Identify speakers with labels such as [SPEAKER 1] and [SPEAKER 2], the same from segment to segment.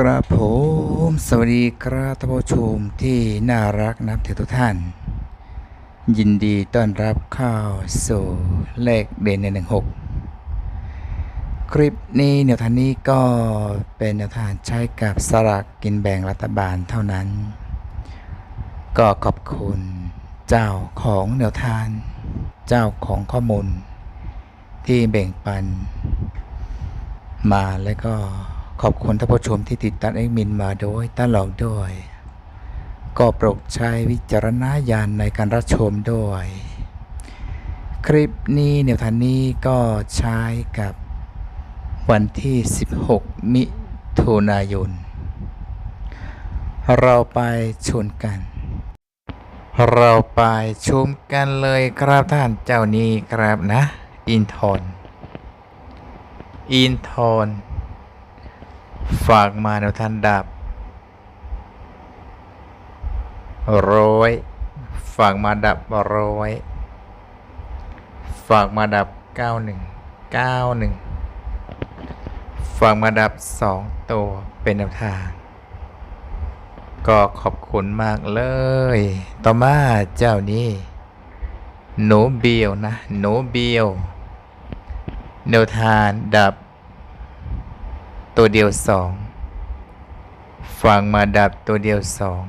[SPEAKER 1] กระผมสวัสดีครับท่านผู้ชมที่น่ารักนับถือทุกท่าน ยินดีต้อนรับเข้าสู่เลขเด่นในหนึ่งหกคลิปนี้แนวทางนี้ก็เป็นแนวทางใช้กับสลากกินแบ่งรัฐบาลเท่านั้น ก็ขอบคุณเจ้าของแนวทาง เจ้าของข้อมูล ที่แบ่งปัน มาแล้วก็ ขอบคุณท่านผู้ชมที่ติดตามเอ็กมินมาโดยตลอดด้วย ก็โปรดใช้วิจารณญาณในการรับชมด้วย คลิปนี้แนวทางนี้ก็ใช้กับวันที่ 16 มิถุนายน เราไปชนกัน เราไปชมกันเลยครับท่านเจ้านี้ครับนะ อินทอนอินทอน ฝากมาในทันดับร้อยฝากมาดับร้อยฝากมาดับเก้าหนึ่งเก้าหนึ่งฝากมาดับสองตัวเป็นแนวทาง ก็ขอบคุณมากเลย ต่อมาเจ้านี้หนูเบียวนะ หนูเบียวแนวทางดับ ตัวเดียวสองฟังมาดับตัวเดียวสอง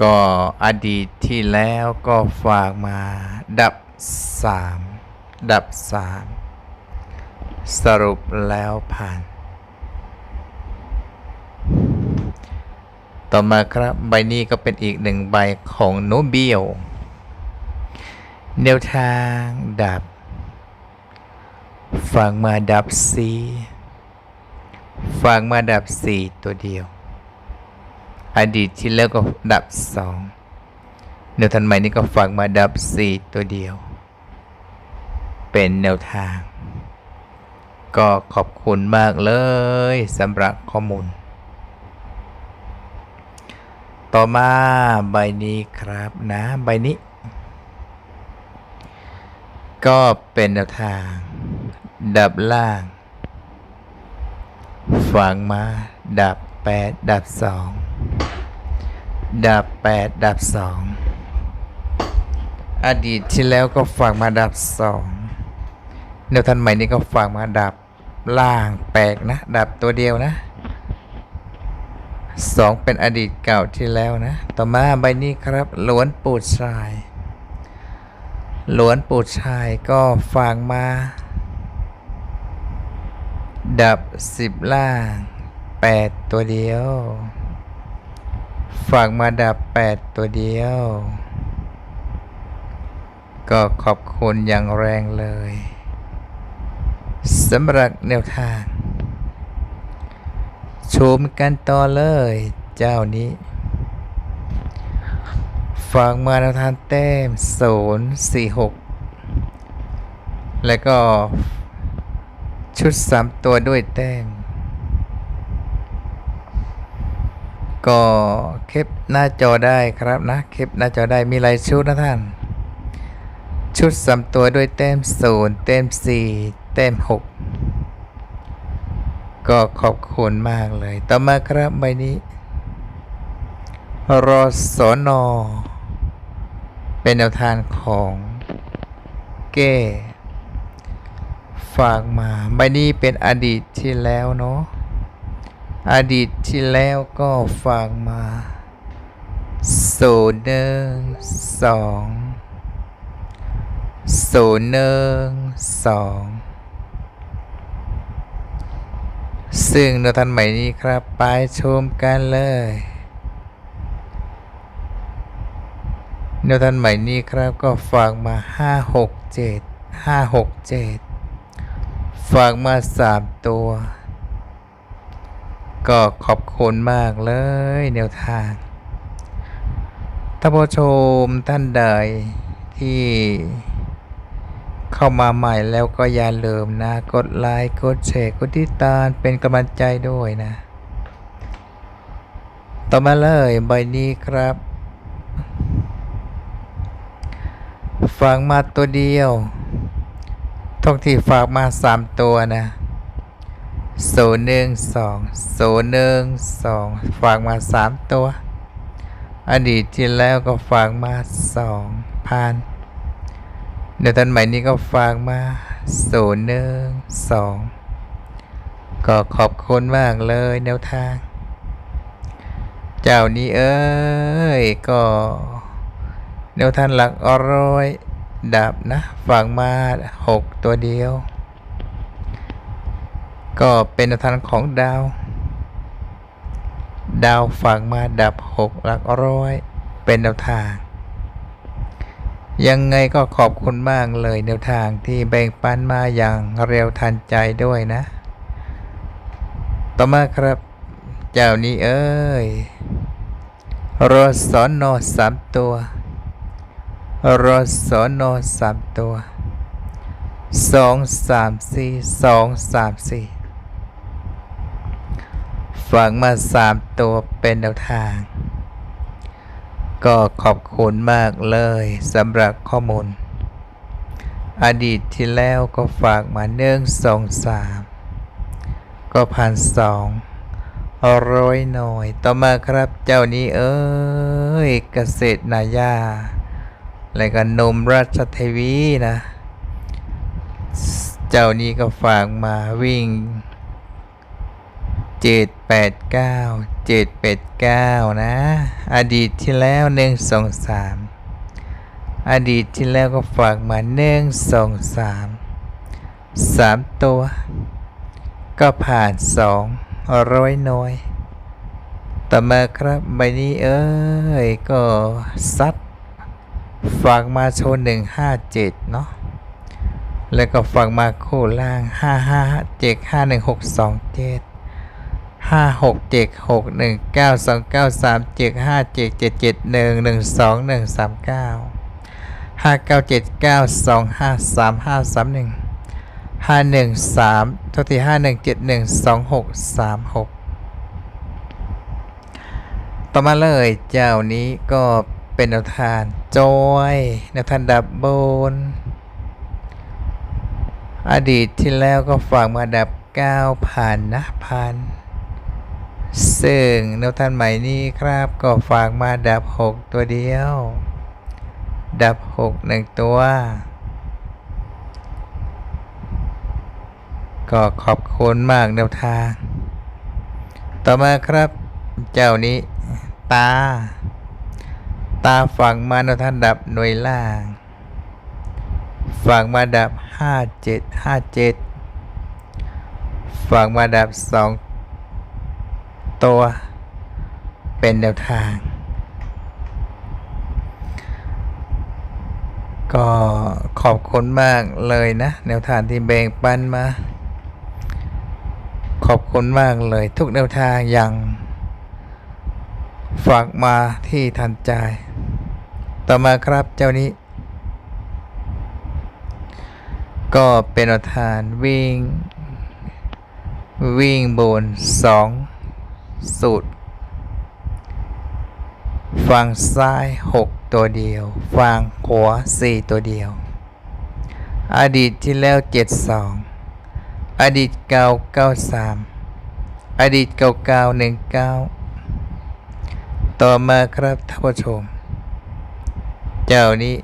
[SPEAKER 1] ก็อดีตที่แล้วก็ฝากมา ดับสามดับสามสรุปแล้วผ่าน ต่อมาครับใบนี้ก็เป็นอีกหนึ่งใบของโนเบียวแนวทางดับ ฟังมาดับสีฟังมาดับสี่ตัวเดียว อดีตที่แล้วก็ดับสองแนวทันใหม่นี้ก็ฟังมาดับสี่ตัวเดียว เป็นแนวทาง ก็ขอบคุณมากเลยสำหรับข้อมูล ต่อมาใบนี้ครับนะ ใบนี้ ก็เป็นแนวทาง ดับล่าง ฝังมา ดับแปดดับสองดับแปดดับสองอดีตที่แล้วก็ฝังมาดับสองแนวทันใหม่นี้ก็ฝังมาดับล่างแปลกนะ ดับตัวเดียวนะสองเป็นอดีตเก่าที่แล้วนะ ต่อมาใบนี้ครับล้วนปูดชายหลวนปูดชายก็ฟังมา ดับสิบล่างแปดตัวเดียวฟังมาดับแปดตัวเดียว ก็ขอบคุณอย่างแรงเลยสำหรับแนวทางชมกันต่อเลยเจ้านี้ฝากมาแนวทางแต้มศูนย์สี่หกแล้วก็ ชุดสามตัวด้วยแต้ม ก็เก็บหน้าจอได้ครับนะเก็บหน้าจอได้มีหลายชุดนะท่าน ชุดสามตัวด้วยแต้มศูนย์แต้มสี่แต้มหกก็ขอบคุณมากเลย ต่อมาครับใบนี้ รอสอนอเป็นแนวทางของเก้ ฝากมาใบนี้เป็นอดีตที่แล้วเนาะอดีตที่แล้วก็ฝากมาศูนย์หนึ่งสองศูนย์หนึ่งสองซึ่งแนทางใหม่นี้ครับ ไปชมกันเลยแนวทางใหม่นี้ครับก็ฝากมา5 6 7 5 6 7 ฝากมา3ตัว ก็ขอบคุณมากเลยแนวทางท่านผู้ชมท่านใดที่เข้ามาใหม่แล้วก็อย่าลืมนะ กดไลค์กดแชร์กดติดตามเป็นกำลังใจด้วยนะ ต่อมาเลยใบนี้ครับฟังมาตัวเดียว ทุกที่ฝากมาสามตัวนะศูนย์หนึ่งสองศูนย์หนึ่งสองฝากมาสามตัว อดีตที่แล้วก็ฝากมาสองพันเดี๋ยวตอนใหม่นี้ก็ฝากมาศูนย์หนึ่งสองก็ขอบคุณมากเลยแนวทาง เจ้านี้เอ้ยก็แนวทางหลักอร้อย ดับนะฝากมาหกตัวเดียว ก็เป็นแนวทางของดาว ดาวฝากมาดับหกหลักร้อย เป็นแนวทาง ยังไงก็ขอบคุณมากเลยแนวทางที่แบ่งปันมาอย่างเร็วทันใจด้วยนะ ต่อมาครับ เจ้านี้เอ้ยรอสอนอสามตัว รสอนสามตัวสองสามสี่สองสามสี่ฝังมาสามตัวเป็นแนวทาง ก็ขอบคุณมากเลยสำหรับข้อมูล อดีตที่แล้วก็ฝากมาเนื่องสองสามก็พันสองร้อยหน่อย ต่อมาครับเจ้านี้เอ้ยเกษตรนายา และก็นมราชเทวีนะ เจ้านี้ก็ฝากมาวิ่งเจ็ดแปดเก้าเจ็ดแปดเก้านะ อดีตที่แล้วหนึ่งสองสามอดีตที่แล้วก็ฝากมาหนึ่งสองสามสามตัว ก็ผ่านสองร้อยหน่วยต่อมาครับใบนี้เอ้ย ก็ซัด ฝากมาโชว์หนึ่งห้าเจ็ดเนาะแล้วก็ฝากมาคู่ล่างห้าห้าเจ็ดห้าหนึ่งหกสองเจ็ดห้าหกเจ็ดหกหนึ่งเก้าสองเก้าสามเจ็ดห้าเจ็ดเจ็ดเจ็ดหนึ่งหนึ่งสองหนึ่งสามเก้าห้าเก้าเจ็ดเก้าสองห้าสามห้าสามหนึ่งห้าหนึ่งสามทุกทีห้าหนึ่งเจ็ดหนึ่งสองหกสามหกต่อมาเลยเจ้านี้ก็ เป็นแนวทานจอยแนวทานดับเบิลอดีตที่แล้วก็ฝากมาดับเก้าพันนะพันซึ่งแนวทานใหม่นี้ครับก็ฝากมาดับหกตัวเดียว ดับหกหนึ่งตัว ก็ขอบคุณมากแนวทาง ต่อมาครับเจ้านี้ตา ตาฝั่งมานทางดับหน่วยล่าง ฝั่งมาดับห้าเจ็ดห้าเจ็ดฝั่งมาดับสองตัว เป็นแนวทาง ก็ขอบคุณมากเลยนะ แนวทางที่แบ่งปันมา ขอบคุณมากเลยทุกแนวทางอย่างฝากมาที่ทันใจ ต่อมาครับเจ้านี้ ก็เป็นแนวทางวิ่ง วิ่งบนสองสูตรฝั่งซ้าย 6 ตัวเดียวฝั่งขวา4 ตัวเดียว อดีตที่แล้ว 72 อดีตเก่า93 อดีตเก่าเก่า19 ต่อมาครับท่านผู้ชม เจ้านี้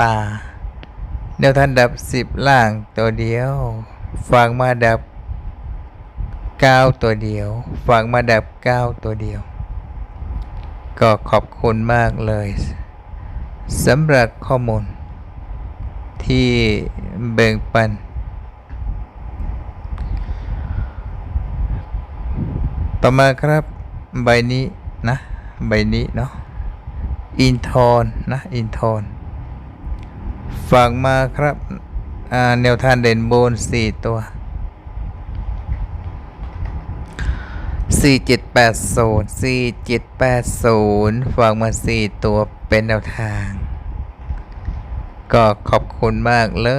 [SPEAKER 1] ตาแนวทันดับ10ล่างตัวเดียวฝั่งมาดับ9ตัวเดียวฝั่งมาดับ9ตัวเดียว ก็ขอบคุณมากเลยสำหรับข้อมูล ที่แบ่งปัน ต่อมาครับใบนี้นะ ใบนี้เนาะ อินทอนนะอินทอนฝากมาครับแนวทางเด่นโบนสี่ตัวสี่เจ็ดแปดศูนย์สี่เจ็ดแปดศูนย์ฝากมาสี่ตัวเป็นแนวทาง ก็ขอบคุณมากเล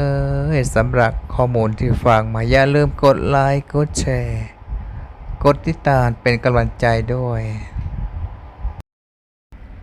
[SPEAKER 1] ยสำหรับข้อมูลที่ฟังมา อย่าลืมกดไลค์ กดแชร์ กดติดตามเป็นกำลังใจด้วย